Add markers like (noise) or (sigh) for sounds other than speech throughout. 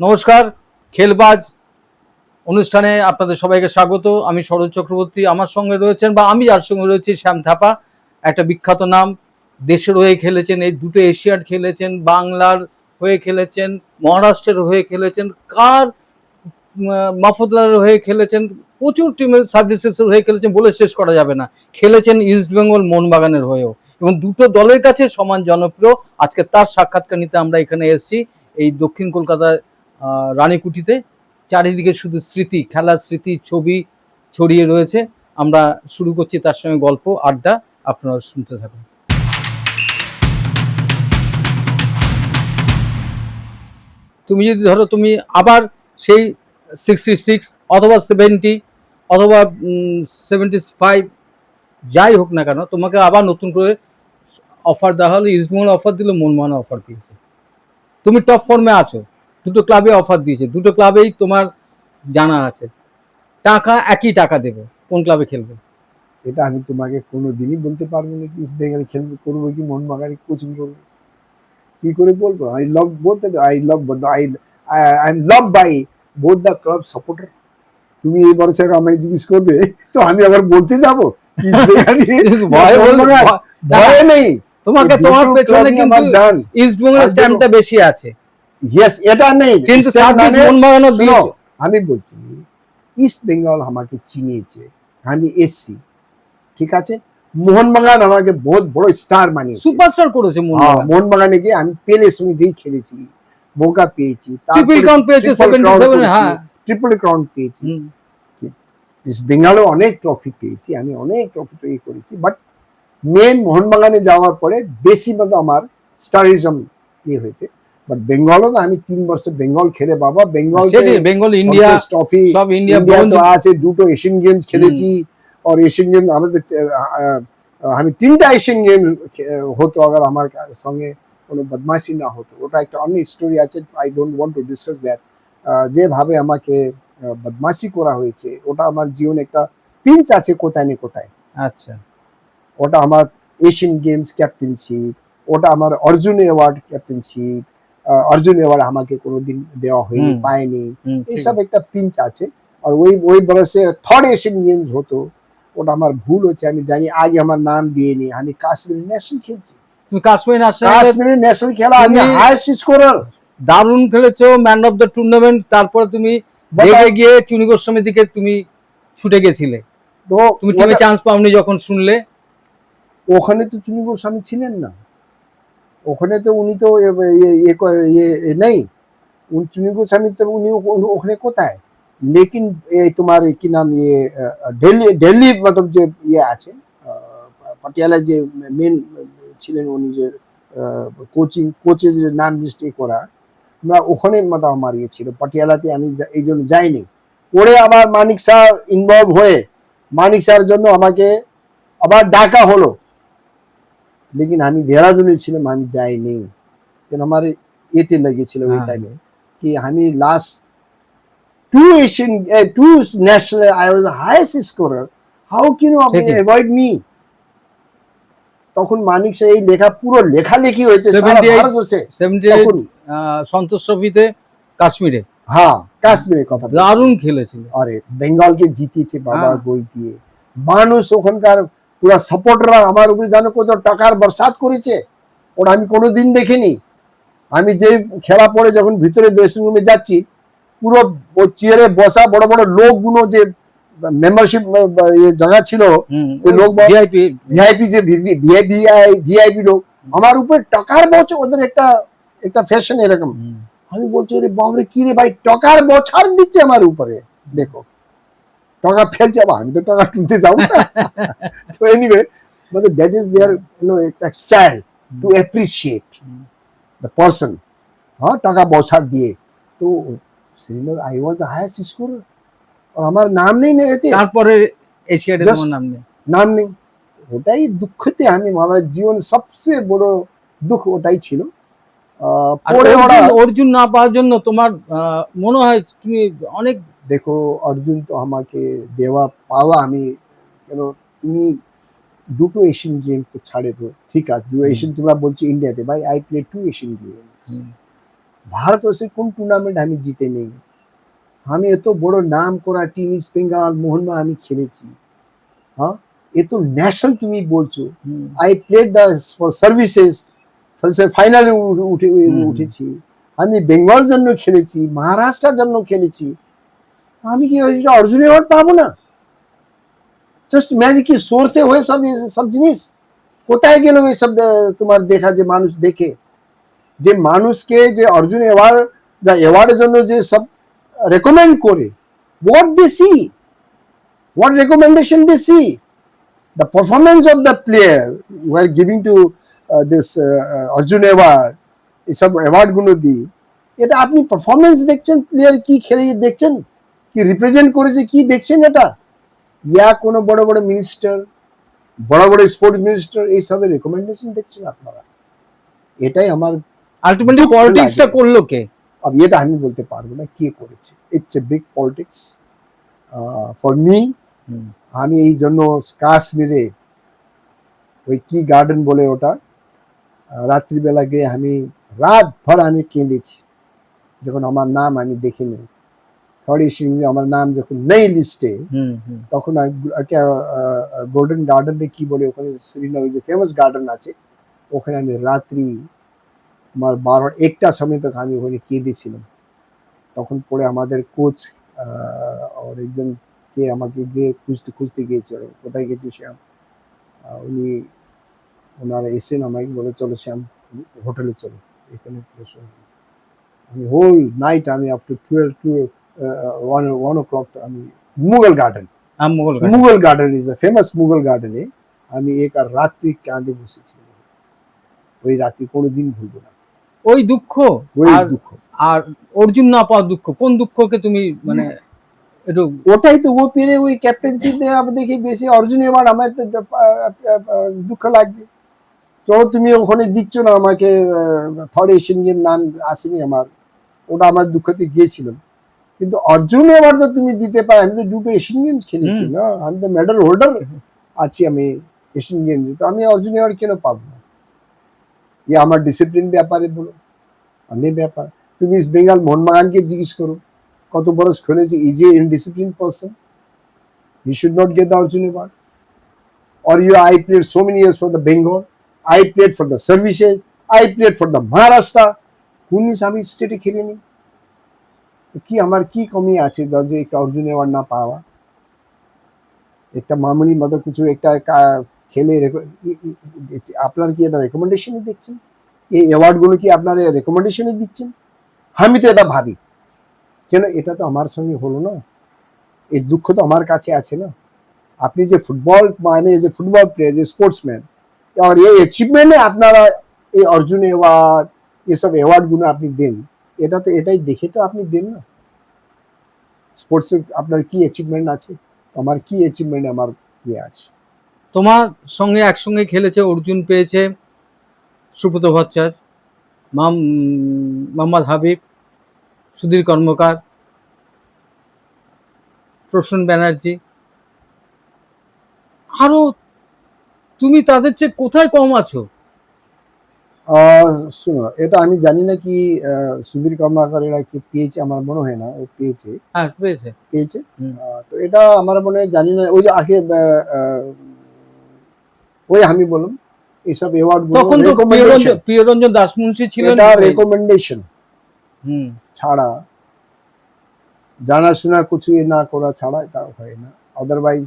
নমস্কার, খেলবাজ অনুষ্ঠানে আপনাদের সবাইকে স্বাগত। আমি শরৎ চক্রবর্তী, আমার সঙ্গে রয়েছেন বা আমি যার সঙ্গে রয়েছি, শ্যাম থাপা। একটা বিখ্যাত নাম, দেশের হয়ে খেলেছেন, এই দুটো এশিয়াড খেলেছেন, বাংলার হয়ে খেলেছেন, মহারাষ্ট্রের হয়ে খেলেছেন, কার মাফুদলার হয়ে খেলেছেন, প্রচুর টিমের সার্ভিসেসের হয়ে খেলেছেন বলে শেষ করা যাবে না। খেলেছেন ইস্ট বেঙ্গল মোহনবাগানের হয়েও। এবং দুটো দলের কাছে সমান জনপ্রিয়। আজকে তার সাক্ষাৎকার নিতে আমরা এখানে এসেছি, এই দক্ষিণ কলকাতার আহ, রানীকুঠিতে চারিদিকে শুধু স্মৃতি খেলার স্মৃতি ছবি ছড়িয়ে রয়েছে। আমরা শুরু করছি তার সঙ্গে গল্প আড্ডা। আপনারা শুনতে থাকুন। তুমি যদি ধরো তুমি আবার সেই সিক্সটি সিক্স অথবা সেভেন্টি অথবা সেভেন্টি ফাইভ যাই হোক না কেন তোমাকে আবার নতুন করে অফার দেওয়া হলো। ইস্টবেঙ্গল অফার দিল মনমোহন অফার দিয়েছে। তুমি টপ ফর্মে আছো। দুটো ক্লাবে অফার দিয়েছে। দুটো ক্লাবেই তোমার জানা আছে। টাকা একই টাকা দেবে কোন ক্লাবে খেলবে? এটা আমি তোমাকে কোনো দিনই বলতে পারব না ইস্ট বেঙ্গল খেলবে করব কি মোহনবাগানে কোচিং করব। কি করে বলব? I love both I love I I am love by both the club supporter তুমি এই বছর আমায় জিজ্ঞেস করবে তো আমি আবার বলতে যাব ইস্ট (laughs) বেঙ্গল ভয় নেই। তোমাকে তোমার পেছনে কিন্তু ইস্ট বেঙ্গলের আর স্ট্যাম্পটা বেশি আছে। ইয়েস এটা নেই। কিন্তু মানে- আমি বলছি ইস্ট বেঙ্গল আমাকে চিনিয়েছে আমি এসছি ঠিক আছে? মোহনবাগান আমাকে বহুত বড় স্টার বানিয়েছে সুপারস্টার করেছে হ্যাঁ, মোহনবাগান। গিয়ে আমি পেলের সঙ্গে যেই খেলেছি মৌকা পেয়েছি ট্রিপল হ্যাঁ। ট্রিপল ক্রাউন পেয়েছি। ইস্ট বেঙ্গলও অনেক ট্রফি পেয়েছি আমি অনেক ট্রফি পেয়ে করেছি বাট মেন মোহনবাগানে যাওয়ার পরে বেশি মতো আমার স্টারিজম ইয়ে হয়েছে। বাট বেঙ্গলও তো আমি তিন বছর বেঙ্গল খেলে বাবা বেঙ্গল বেঙ্গল ইন্ডিয়া ট্রফি সব ইন্ডিয়া তো আছে দুটো এশিয়ান গেমস খেলেছি আর এশিয়ান গেম আমাদের আমি তিনটা এশিয়ান গেম হতো আবার আমার সঙ্গে কোনো বদমাইশি না হতো। ওটা একটা অন্য স্টোরি আছে I don't want to discuss that যেভাবে আমাকে আহ, বদমাইশি করা হয়েছে ওটা আমার জীবনে একটা পিঞ্চ আছে কোথায় না কোথায়। আচ্ছা। ওটা আমার এশিয়ান গেমস ক্যাপ্টেনশিপ ওটা আমার Arjun award captaincy Arjun award আমাকে কোনোদিন দেওয়া হয়নি পায়নি। এইসব একটা পিঞ্চ আছে। আর ওই ওই বরসে থার্ড এশিয়ান গেমস হতো ওটা আমার ভুল হচ্ছে আমি জানি আগে আমার নাম দিয়ে নি আমি কাশ্মীর ন্যাশনাল খেলছি। তুমি কাশ্মীর ন্যাশনাল কাশ্মীর ন্যাশনাল খেলা আমি হাইস্ট স্কোরার দারুণ খেলেছো ম্যান অফ দ্য টুর্নামেন্ট তারপরে তুমি রেগে গিয়ে চুনি গোস্বামীর দিকে তুমি ছুটে গেছিলে। তো তুমি টিমে চান্স পাওনি যখন শুনলে। ওখানে তো চুনি গোস্বামী ছিলেন না। ওখানে তো উনি তো নেই। চুনি গোস্বামী তো উনি ওখানে কোথায়? লেকিন তোমার কি নাম ইয়ে দিল্লি দিল্লি মতলব যে ইয়ে আছে আহ, পাটিয়ালা যে মেন ছিলেন উনি যে কোচিং কোচের নাম লিস্টে করা আমরা ওখানে মতো আমার ইয়ে ছিল। পাটিয়ালাতে আমি এই জন্য যাইনি। ওরে আবার মানিক শাহ ইনভলভ হয়ে মানিক শাহর জন্য আমাকে আবার ডাকা হলো। লেকিন আমি দেহরাদুনে ছিলাম আমি যাইনি কেন আমার এতে লেগেছিল ওই। টাইমে কি আমি last two Asian two national I was highest scorer how can you avoid me তখন মানিক শাহ এই লেখা পুরো লেখালেখি হয়েছে সারা ভারতবর্ষে। তখন। সন্তোষ ট্রফিতে কাশ্মীরে। হ্যাঁ কাশ্মীরের কথা। দারুণ খেলেছিল। আরে বেঙ্গলকে জিতিয়েছে বাবা হ্যাঁ। গোল দিয়ে। মানুষ ওখানকার পুরো সাপোর্টাররা আমার উপরে জানো কত টাকার বরসাত করেছে ওটা আমি কোনোদিন দেখিনি। আমি যে খেলা পরে যখন ভিতরে ড্রেসিং রুমে যাচ্ছি পুরো ওই চেয়ারে বসা বড় বড় লোকগুলো যে মেম্বারশিপ জায়গা ছিল লোক ভিআইপি যে ভিআইপি লোক আমার উপরে টাকার বছর ওদের একটা একটা ফ্যাশন এরকম। আমি বলছি রে বাবরে কি রে ভাই টাকার বছর দিচ্ছে আমার উপরে? দেখো। টাকা ফেলছে আবার আমি তো টাকা তুলতে যাব না। তো এনিওয়ে মানে that is there you know একটা style to appreciate the person হ্যাঁ টাকা বছর দিয়ে। তো Srinagar I was the highest score আর আমার নাম নেই না এতে। তারপরে তোমার নাম নেই। নাম নেই। ওটাই দুঃখতে আমি আমার জীবন সবচেয়ে বড় দুঃখ ওটাই ছিল। ওরা অর্জুন- না পাওয়ার জন্য তোমার মনে হয় তুমি অনেক দেখো অর্জুন তো আমাকে দেওয়া পাওয়া আমি কেন তুমি দুটো এশিয়ান গেম তো ছাড়ে তো ঠিক আছে দু এশিয়ান তোমরা বলছি ইন্ডিয়াতে ভাই I play two Asian games. ভারতবর্ষে কোন টুর্নামেন্ট আমি জিতে নেই। আমি এত বড় নাম করা টিম ইস্ট বেঙ্গল মোহনমা আমি খেলেছি। হ্যাঁ? এ তো ন্যাশনাল তুমি বলছো। I played the for services ফাইনালে উঠে। উঠেছি। আমি বেঙ্গল জন্য খেলেছি মহারাষ্ট্রের জন্য খেলেছি। আমি কি এটা অর্জুন অ্যাওয়ার্ড পাবো না? জাস্ট ম্যাজিক কি সোর্সে হয়ে সব এ- সব জিনিস? কোথায় গেল এসব আহ, তোমার দেখা যে মানুষ দেখে? যে মানুষকে যে অর্জুন অ্যাওয়ার্ড যা অ্যাওয়ার্ডের জন্য যে সব রেকমেন্ড করে what they see what recommendation they see the performance of the player you are giving to uh, this uh, uh, Arjun Award এসব অ্যাওয়ার্ডগুলো দিই এটা আপনি পারফরমেন্স দেখছেন প্লেয়ার কি খেলে দেখছেন? কি রিপ্রেজেন্ট করেছে কি দেখছেন এটা? ইয়া কোনো বড় বড় মিনিস্টার বড় বড় স্পোর্ট মিনিস্টার এইসবের রেকমেন্ডেশন দেখছেন আপনারা? এটাই আমার আলটিমেটলি পলিটিক্সটা করল কে? अब এটা আমি বলতে পারব না কে করেছে। It's a big politics for me আমি এই জন্য কাশ্মীরে ওই কি গার্ডেন বলে ওটা রাত্রিবেলা গিয়ে আমি রাত ভর আমি কেঁদেছি। যখন আমার নাম আমি দেখিনি থর্ড সিংহে আমার নাম যখন নেই লিস্টে তখন গোল্ডেন গার্ডেনে কি বলে ওখানে শ্রীনগর যে ফেমাস গার্ডেন আছে ওখানে আমি রাত্রি আমার বারো একটা সময় তখন আমি ওখানে কেঁদেছিলাম তখন পরে আমাদের কোচ আর একজন কে আমাকে গিয়ে খুঁজতে খুঁজতে গিয়েছিল কোথায় গেছি শ্যাম উনি ওনারা এসেন আমাকে বলে চলো শ্যাম হোটেলে চলো এখানে আমি হোল নাইট আমি up to twelve one o'clock আমি Mughal garden Mughal garden is the famous Mughal গার্ডেনে আমি রাত্রি কাঁদে বসেছিলাম ওই রাত্রি কোনোদিন ভুলবো না। ওই দুঃখ? ওই দুঃখ। আর অর্জুন না পাওয়ার দুঃখ? কোন দুঃখকে তুমি মানে একটু ওটাই তো ও পেরে ওই ক্যাপ্টেন্সি দেখে বেশি। অর্জুন এবার আমার দুঃখ লাগবে। চলো তুমি ওখানে দিচ্ছ না আমাকে থার্ড এশিয়ান গেম নাম আসেনি আমার। ওটা আমার দুঃখতে গিয়েছিলাম কিন্তু অর্জুন এবার তো তুমি দিতে পারো আমি তো দুটো এশিয়ান গেমস খেলেছি না? আমি তো মেডেল হোল্ডার আছি আমি এশিয়ান গেমসে তো আমি অর্জুন এবার কেন পাবো? না ইয়ে আমার ডিসিপ্লিন ব্যাপারে বলো অনেক ব্যাপার। তুমি ইস্ট বেঙ্গল মোহনবাগানকে জিজ্ঞেস করো কত বরস খেলেছে is a indiscipline person he should not get the Arjun award or you I played so many years for the Bengal, I played for the services, I played for the Maharashtra. কোন আমি স্টেটে খেলিনি তো কি আমার কি কমি আছে যে অর্জুন অ্যাওয়ার্ড না পাওয়া? একটা মামুনি মতো কিছু একটা খেলে আপনার কি এটা রেকমেন্ডেশনে দিচ্ছেন? এই অ্যাওয়ার্ডগুলো কি আপনার রেকমেন্ডেশনে দিচ্ছেন? আমি তো এটা ভাবি। কেন এটা তো আমার সঙ্গে হলো না? এই দুঃখ তো আমার কাছে আছে না? আপনি যে ফুটবল মানে যে ফুটবল প্লেয়ার যে স্পোর্টসম্যান আর এই অ্যাচিভমেন্টে আপনারা এই অর্জুন অ্যাওয়ার্ড এসব অ্যাওয়ার্ডগুলো আপনি দেন। এটা তো এটাই দেখে তো আপনি দেন না। স্পোর্টসে আপনার কি অ্যাচিভমেন্ট আছে? আমার কি অ্যাচিভমেন্ট আমার ইয়ে আছে? তোমার সঙ্গে একসঙ্গে খেলেছে, অর্জুন পেয়েছে, সুব্রত ভট্টাচার্য, মাম, মোহাম্মদ হাবিব, সুধীর কর্মকার, প্রসূন ব্যানার্জি। আরও তুমি তাদের চেয়ে কোথায় কম আছো? শোনো এটা আমি জানি না কি সুধীর কর্মাকার এরা কি পেয়েছে আমার মনে হয় না ও পেয়েছে। হ্যাঁ পেয়েছে। পেয়েছে? তো এটা আমার মনে হয় জানি না ওই যে আগে ওই আমি বললাম এইসব অ্যাওয়ার্ড তখন তো প্রিয়রঞ্জন দাসমুন্সি ছিলেন এটা রেকমেন্ডেশন হুম। ছাড়া জানাশোনা কিছু না করা ছাড়া এটা হয় না। আদারওয়াইজ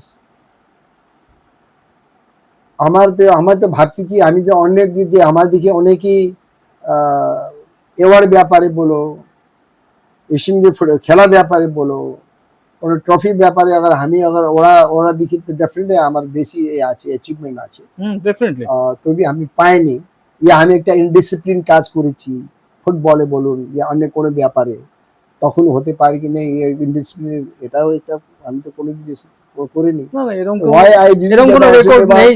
আমার তো আমার তো ভাবছি কি আমি যে অনেক যে আমার দিকে অনেকেই এওয়ার্ড ব্যাপারে বলো এশিয়ান গেম খেলা ব্যাপারে বলো কোনো ট্রফি ব্যাপারে আবার আমি আবার ওরা ওরা দিকে তো ডেফিনেটলি আমার বেশি এ আছে অ্যাচিভমেন্ট আছে। ডেফিনেটলি তবে আমি পাইনি। ইয়া আমি একটা ইনডিসিপ্লিন কাজ করেছি ফুটবলে বলুন ইয়া অন্য কোনো ব্যাপারে। তখন হতে পারে কি না ইনডিসিপ্লিন এটাও একটা আমি তো কোনো জিনিস করিনি। এরকম কোনো- রেকর্ড নেই।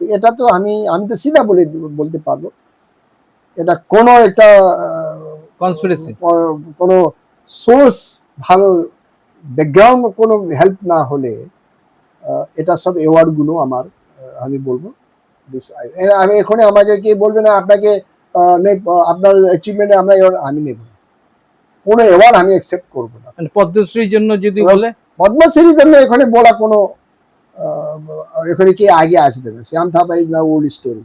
এটা তো আমি আমি তো সিধা বলে বলতে পারব। এটা কোনো একটা কনস্পিরেসি কোনো সোর্স ভালো ব্যাকগ্রাউন্ড কোনো হেল্প না হলে এটা সব অ্যাওয়ার্ডগুলো আমার আমি বলব। আমি এখানে আমাকে কে বলবে না আপনাকে আপনার অ্যাচিভমেন্টে আমরা আমি নেব কোনো অ্যাওয়ার্ড আমি অ্যাকসেপ্ট করব না। মানে পদ্মশ্রীর জন্য যদি বলে? পদ্মশ্রীর জন্য এখানে বলা কোনো এখানে কে আগে আসবে না? শ্যাম থাপা ইজ না ওল্ড স্টোরি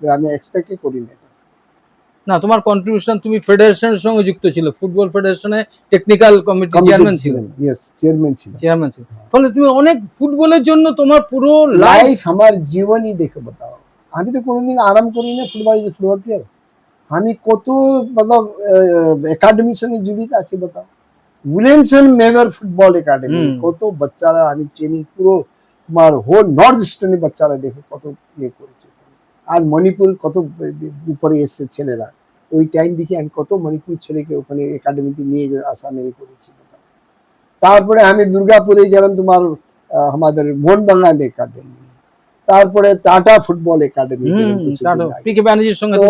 আমি এক্সপেক্টই করি না না তোমার কন্ট্রিবিউশন তুমি ফেডারেশনের সঙ্গে যুক্ত ছিল। ফুটবল ফেডারেশনে টেকনিক্যাল কমিটি চেয়ারম্যান ছিল ইয়েস চেয়ারম্যান ছিল চেয়ারম্যান ছিল ফলে তুমি অনেক ফুটবলের জন্য তোমার পুরো লাইফ লাইফ আমার জীবনই দেখে বাতাও। আমি তো কোনোদিন আরাম করি না ফুটবল ইজ ফুটবল প্লেয়ার আমি কত মতলব একাডেমির সঙ্গে জড়িত আছি বাতাও। উইলিয়ামসন মেগার ফুটবল একাডেমি কত বাচ্চারা আমি ট্রেনিং পুরো তোমার হোল নর্থ ইস্টার্নের বাচ্চারা দেখো কত ইয়ে করেছে। আজ মণিপুর কত উপরে এসছে ছেলেরা। ওই টাইম দেখে আমি কত মণিপুর ছেলেকে ওখানে একাডেমিতে নিয়ে গিয়ে আসামে ইয়ে করেছি। তারপরে আমি দুর্গাপুরে গেলাম তোমার আমাদের মোহনবাগান একাডেমি তারপরে টাটা ফুটবল একাডেমি তো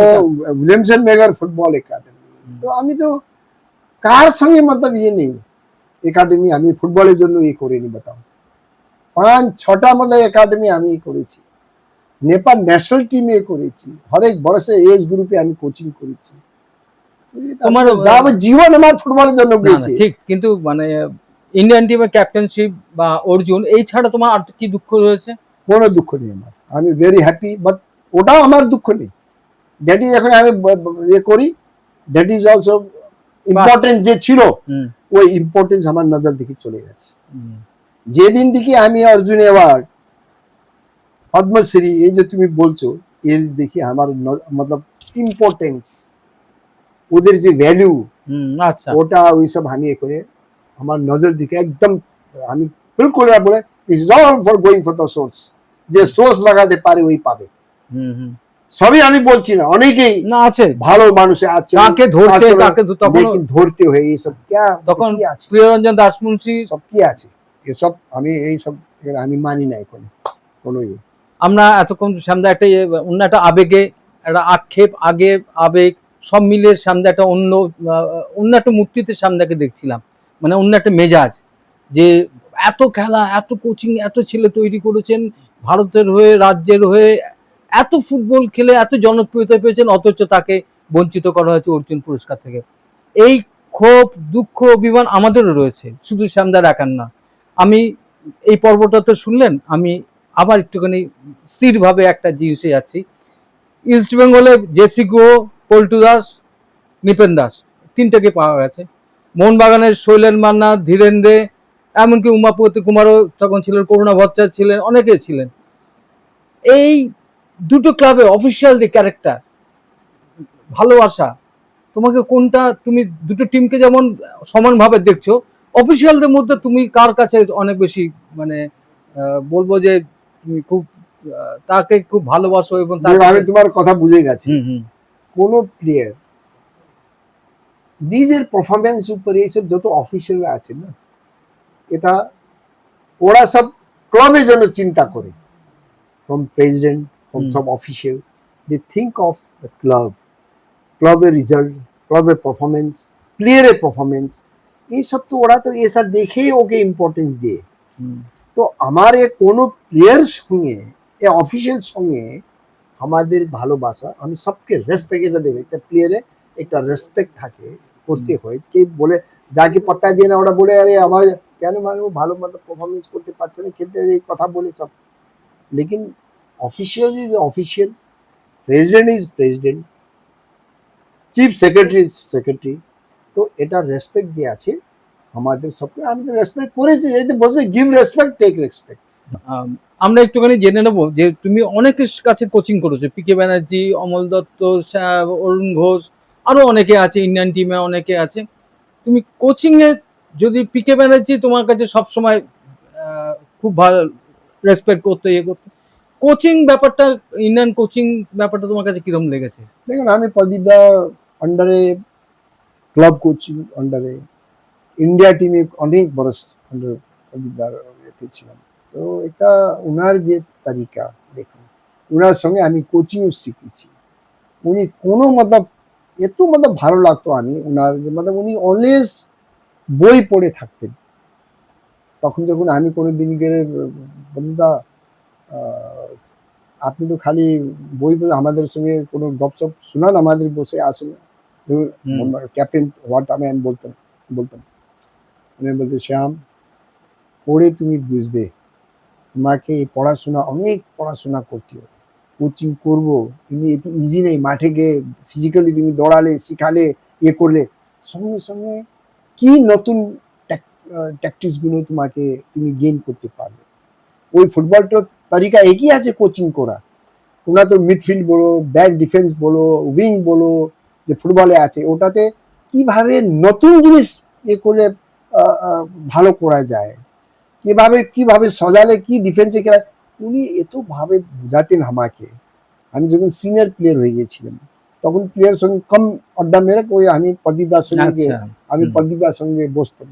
উইলিয়ামসন মেগার ফুটবল একাডেমি তো আমি তো কার সঙ্গে মতলব ইয়ে নেই। একাডেমি আমি ফুটবলের জন্য ইয়ে করিনি বাতাও। পাঁচ ছটা মতলব একাডেমি আমি করেছি। নেপাল ন্যাশনাল টিমে করেছি। হরেক বরসে এজ গ্রুপে আমি কোচিং করেছি। তোমার- জীবন আমার ফুটবলের জন্য ঠিক কিন্তু মানে ইন্ডিয়ান টিমের ক্যাপ্টেনশিপ বা অর্জুন এই ছাড়া তোমার আর কি দুঃখ রয়েছে? কোনো দুঃখ নেই আমার। আমি ভেরি হ্যাপি বাট ওটাও আমার দুঃখ নেই। দ্যাট ইজ এখন আমি ব- ইয়ে করি। দ্যাট ইজ অলসো ইম্পর্টেন্ট যে ছিল ওই ইম্পর্টেন্স আমার নজর দেখে চলে গেছে। যেদিন থেকে আমি অর্জুন অ্যাওয়ার্ড পদ্মশ্রী এই যে তুমি বলছো এর দেখি আমার মতলব ইম্পর্টেন্স ওদের যে ভ্যালু আচ্ছা। ওটা ওইসব আমি করে আমার নজর দিকে একদম আমি বিলকুল বলে is all for going for the source যে সোর্স লাগাতে পারে ওই পাবে। সবই আমি বলছি না অনেকেই না আছে। ভালো মানুষ আছে কাকে ধরছে কাকে ধরতে হয় এইসব কি তখন প্রিয়রঞ্জন দাস মুন্সি সব কি আছে? এসব আমি এই সব আমি মানি না এখন কোনো ইয়ে। আমরা এতক্ষণ শ্যামদা একটা ইয়ে, অন্য একটা আবেগে একটা আক্ষেপ আগে আবেগ সব মিলিয়ে শ্যামদা একটা অন্য অন্য একটা মূর্তিতে শ্যামদাকে দেখছিলাম। মানে অন্য একটা মেজাজ যে এত খেলা এত কোচিং এত ছেলে তৈরি করেছেন ভারতের হয়ে রাজ্যের হয়ে এত ফুটবল খেলে এত জনপ্রিয়তা পেয়েছেন অথচ তাকে বঞ্চিত করা হয়েছে অর্জুন পুরস্কার থেকে। এই ক্ষোভ দুঃখ অভিমান আমাদেরও রয়েছে শুধু শ্যামদার একার না। আমি এই পর্বটা তো শুনলেন, আমি আবার একটুখানি স্থিরভাবে একটা জিনিসে যাচ্ছি। ইস্ট বেঙ্গলে জেসি গুহ পল্টু দাস নিপেন দাস তিনটাকে পাওয়া গেছে। মোহনবাগানের শৈলেন মান্না ধীরেন দে এমনকি উমাপতি কুমারও তখন ছিলেন, করুণা ভট্টাচার্য ছিলেন, অনেকে ছিলেন। এই দুটো ক্লাবে অফিসিয়াল যে ক্যারেক্টার ভালোবাসা, তোমাকে কোনটা, তুমি দুটো টিমকে যেমন সমানভাবে দেখছ অফিসিয়ালদের মধ্যে তুমি কার কাছে অনেক বেশি মানে বলব যে তুমি খুব তাকে খুব ভালোবাসো এবং আমি তোমার কথা বুঝে গেছি। হুম প্লেয়ার নিজের পারফরমেন্স উপরে এইসব যত অফিসিয়াল আছে না এটা ওরা সব ক্লাবের জন্য চিন্তা করে। ফ্রম প্রেসিডেন্ট ফ্রম সব official they think of the club ক্লাবের রেজাল্ট ক্লাবের পারফরমেন্স প্লেয়ারের পারফরমেন্স এইসব তো ওরা তো এসব দেখেই ওকে ইম্পর্টেন্স দিয়ে হুম। তো আমার এ কোনো প্লেয়ার সঙ্গে এ অফিসিয়াল সঙ্গে আমাদের ভালোবাসা আমি সবকে রেসপেক্ট এটা দেবে একটা প্লেয়ারে একটা রেসপেক্ট থাকে করতে হয় কি বলে যাকে পাত্তা দিয়ে না ওরা বলে আরে আমার কেন মানে ও ভালো মতো পারফরমেন্স করতে পারছে না খেলতে এই কথা বলে সব লেকিন official is official president is president chief secretary is secretary তো এটা রেসপেক্ট যে আছে। আমাদের সবকে আমি তো রেসপেক্ট করেছি এই বলছে গিভ রেসপেক্ট টেক রেসপেক্ট আমরা একটুখানি জেনে নেব যে তুমি অনেকের কাছে কোচিং করেছ পিকে ব্যানার্জি অমল দত্ত অরুণ ঘোষ আরও অনেকে আছে ইন্ডিয়ান টিমে অনেকে আছে। তুমি কোচিংয়ে যদি পিকে ব্যানার্জি তোমার কাছে সবসময় খুব ভালো রেসপেক্ট করতে ইয়ে করতে কোচিং ব্যাপারটা ইন্ডিয়ান কোচিং ব্যাপারটা তোমার কাছে কিরম লেগেছে? দেখুন আমি প্রদীপদা আন্ডারে ক্লাব কোচিং আন্ডারে ইন্ডিয়া টিমে অনেক বরস আন্ডার এতে ছিলাম। তো এটা ওনার যে তালিকা, দেখুন ওনার সঙ্গে আমি কোচিংও শিখেছি। উনি কোনো মতলব, এত মতলব ভালো লাগতো আমি ওনার মতলব উনি অলওয়েজ বই পড়ে থাকতেন। তখন যখন আমি কোনো দিন গেলে বলদা আপনি তো খালি বই আমাদের সঙ্গে কোনো গপসপ শোনান আমাদের বসে, আসুন। ক্যাপ্টেন হোয়াট আমি আমি বলতাম বলতাম। উনি বলতে শ্যাম পড়ে তুমি বুঝবে। তোমাকে পড়াশোনা অনেক পড়াশোনা করতে হবে। কোচিং করব। তুমি এতে ইজি নেই। মাঠে গিয়ে ফিজিক্যালি তুমি দৌড়ালে শিখালে ইয়ে করলে। সঙ্গে সঙ্গে কি নতুন ট্যাকটিসগুলো তোমাকে তুমি গেইন করতে পারবে? ওই ফুটবলটার তালিকা একই আছে কোচিং করা। তোমরা তো মিডফিল্ড বলো ব্যাক ডিফেন্স বলো উইং বলো যে ফুটবলে আছে ওটাতে কীভাবে নতুন জিনিস এ করলে আহ, আহ, ভালো করা যায়? কীভাবে কীভাবে সজালে কি ডিফেন্সে খেলা উনি এত ভাবে বোঝাতেন আমাকে। আমি যখন সিনিয়র প্লেয়ার হয়ে গেছিলাম তখন প্লেয়ার সঙ্গে কম আড্ডা মেরে ওই আমি প্রদীপ দার সঙ্গে গিয়ে আচ্ছা আমি হুম। প্রদীপদার সঙ্গে বসতাম।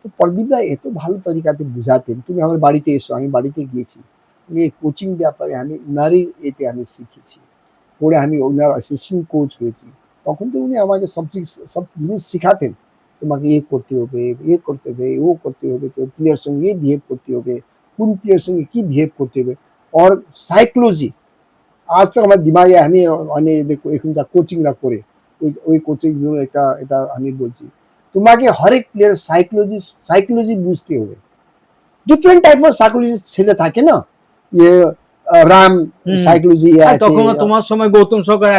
তো প্রদীপদা এত ভালো তরিকাতে বুঝাতেন তুমি আমার বাড়িতে এসো আমি বাড়িতে গিয়েছি। উনি এই কোচিং ব্যাপারে আমি উনারই এতে আমি শিখেছি। পরে আমি ওনার অ্যাসিস্ট্যান্ট কোচ হয়েছি। তখন তো উনি আমাকে সব সব জিনিস শেখাতেন। তোমাকে এ করতে হবে, এ করতে হবে, ও করতে হবে তো প্লেয়ার সঙ্গে এ বিহেভ করতে হবে, কোন প্লেয়ার সঙ্গে কি বিহেভ করতে হবে। और সাইকোলজি আজ তক আমার দিমাগে আমি অনেক দেখো, এখন যা কোচিংরা করে, ওই ওই কোচিং এটা এটা আমি বলছি। তোমাকে হরেক প্লেয়ার সাইকোলজি সাইকোলজি বুঝতে হবে। ডিফারেন্ট টাইপ অফ সাইকোলজি ছেলে থাকে না? ইয়ে রাম। সাইকোলজি তখন তোমার সময় গৌতম সরকার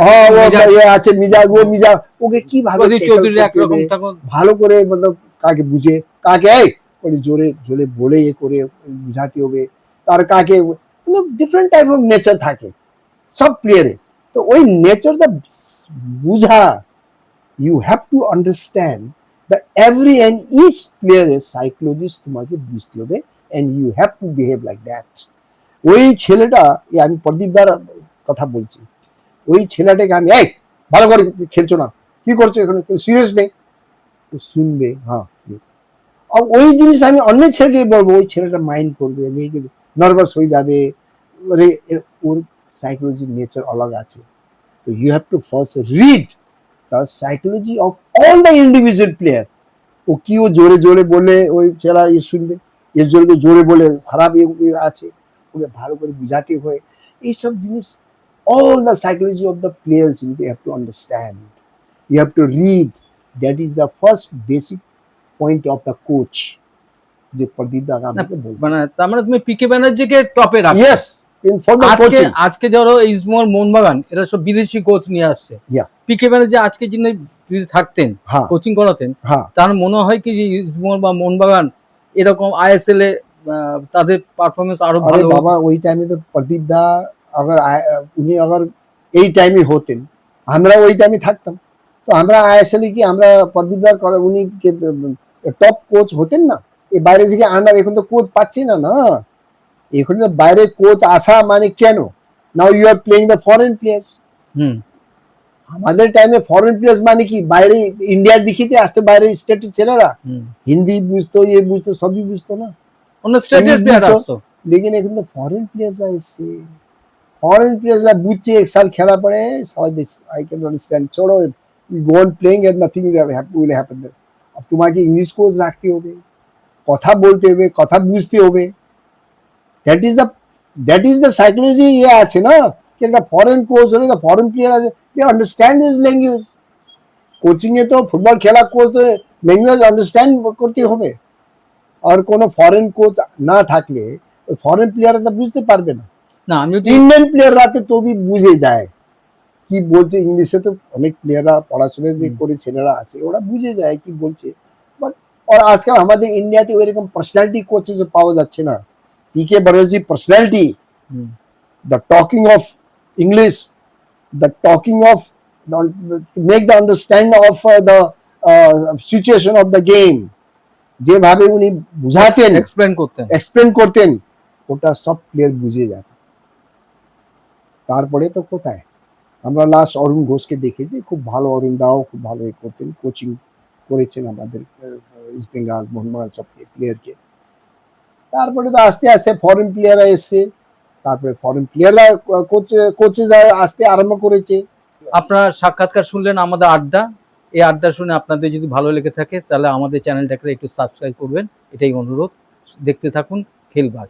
আছে মিজাজ ও মিজাজ। ওকে কীভাবে ভালো করে মতলব কাকে বুঝে কাকে এই করে জোরে জোরে বলে এ করে বুঝাতে হবে। তার কাকে ডিফারেন্ট টাইপ অফ নেচার থাকে। সব প্লেয়ারে তো ওই নেচারটা বুঝা you have to understand the every and each প্লেয়ারের সাইকোলজিস্ট তোমাকে বুঝতে হবে and you have to behave like that ওই ছেলেটা আমি প্রদীপদার কথা বলছি, ওই ছেলেটাকে আমি, এই, ভালো করে খেলছো না, কি করছ এখানে সিরিয়াস নেই? শুনবে হ্যাঁ ওই জিনিস আমি অন্য ছেলেকে বলব, ওই ছেলেটা মাইন্ড করবে নার্ভাস হয়ে যাবে মানে ওর সাইকোলজি নেচার আলাগ আছে। তো you have to first read the psychology of all the individual player ও কি ও জোরে জোরে বলে, ওই ছেলে ইয়ে শুনবে এ জোরে জোরে বলে, খারাপ আছে। ওকে ভালো করে বুঝাতে হয় এইসব জিনিস all the psychology of the players you have to understand. You have to read. That is the first basic point of the coach. যে প্রদীপ দা আমাকে বলছে মানে তার মানে তুমি পিকে ব্যানার্জিকে টপে রাখো yes in for the coaching আজকে ধরো ইসমোর মোহনবাগান এরা সব বিদেশি কোচ নিয়ে আসছে. পিকে ব্যানার্জি আজকে যিনি যদি থাকতেন হ্যাঁ কোচিং করাতেন হ্যাঁ তার মনে হয় কি যে ইসমোর বা মোহনবাগান এরকম আইএসএল এ তাদের পারফরমেন্স আরো আরে ভালো বাবা ওই টাইমে তো প্রদীপ দা अगर आय- উনি अगर এই টাইমে হতেন আমরা ওই টাইমে থাকতাম তো আমরা আইএসএল কি আমরা প্রদীপ দার কথা উনি টপ কোচ হতেন না এই বাইরে থেকে আন্ডার এখন তো কোচ পাচ্ছি না না এখন তো বাইরে কোচ আসা মানে কেন now you are playing the foreign players হুম আমাদের টাইমে ফরেন প্লেয়ার্স মানে কি বাইরে ইন্ডিয়ার দিকেতে আসতো বাইরে স্টেটের ছেলেরা হুম হিন্দি বুঝতো ইয়ে বুঝতো সবই বুঝতো না অন্য স্টেটের English প্লেয়ার বুঝতো? আসতো लेकिन এখন তো ফরেন প্লেয়ার্সরা এসছে ফরেন প্লেয়ার্সরা বুঝছে এক সাল খেলা পড়ে সারা this I can understand ছোড়ো you go on playing and nothing is will happen अब তোমাকে ইংলিশ কোচ রাখতে হবে কথা বলতে হবে কথা বুঝতে হবে that is the that is the psychology ইয়ে আছে না কি একটা ফরেন কোচ হলে দ্য ফরেন প্লেয়ার আছে they understand his language coaching এ তো ফুটবল খেলা কোচ তো ল্যাঙ্গুয়েজ আন্ডারস্ট্যান্ড করতে হবে আর কোনো ফরেন কোচ না থাকলে ফরেন প্লেয়াররা তো বুঝতে পারবে না না আমি যদি ইন্ডিয়ান প্লেয়াররা তো তবু বুঝে যায় কি বলছে ইংলিশে তো অনেক প্লেয়াররা পড়াশোনা যে হুম। করে ছেলেরা আছে ওরা বুঝে যায় কি বলছে। বাট আর আজকাল আমাদের ইন্ডিয়াতে ওইরকম পার্সোনালিটি কোচেস পাওয়া যাচ্ছে না PK Banerjee personality hmm, the talking of English, the talking of the, to make the understand of uh, the যেভাবে উনি বুঝাতেন এক্সপ্লেন করতেন। এক্সপ্লেন করতেন ওটা সব প্লেয়ার বুঝে যেত। তারপরে তো কোথায়? আমরা লাস্ট অরুণ ঘোষকে দেখেছি খুব ভালো অরুণ দাও খুব ভালো এ করতেন কোচিং করেছেন আমাদের ইস্ট বেঙ্গল মোহনবাগান সব প্লেয়ারকে তারপরে তো আস্তে আস্তে ফরেন প্লেয়াররা এসছে তারপরে ফরেন প্লেয়াররা কোচ কোচেস আসতে আরম্ভ করেছে। আপনার সাক্ষাৎকার শুনলেন আমাদের আড্ডা এই আড্ডা শুনে আপনাদের যদি ভালো লেগে থাকে, তাহলে আমাদের চ্যানেলটাকে একটু সাবস্ক্রাইব করবেন। এটাই অনুরোধ। দেখতে থাকুন, খেলবাজ।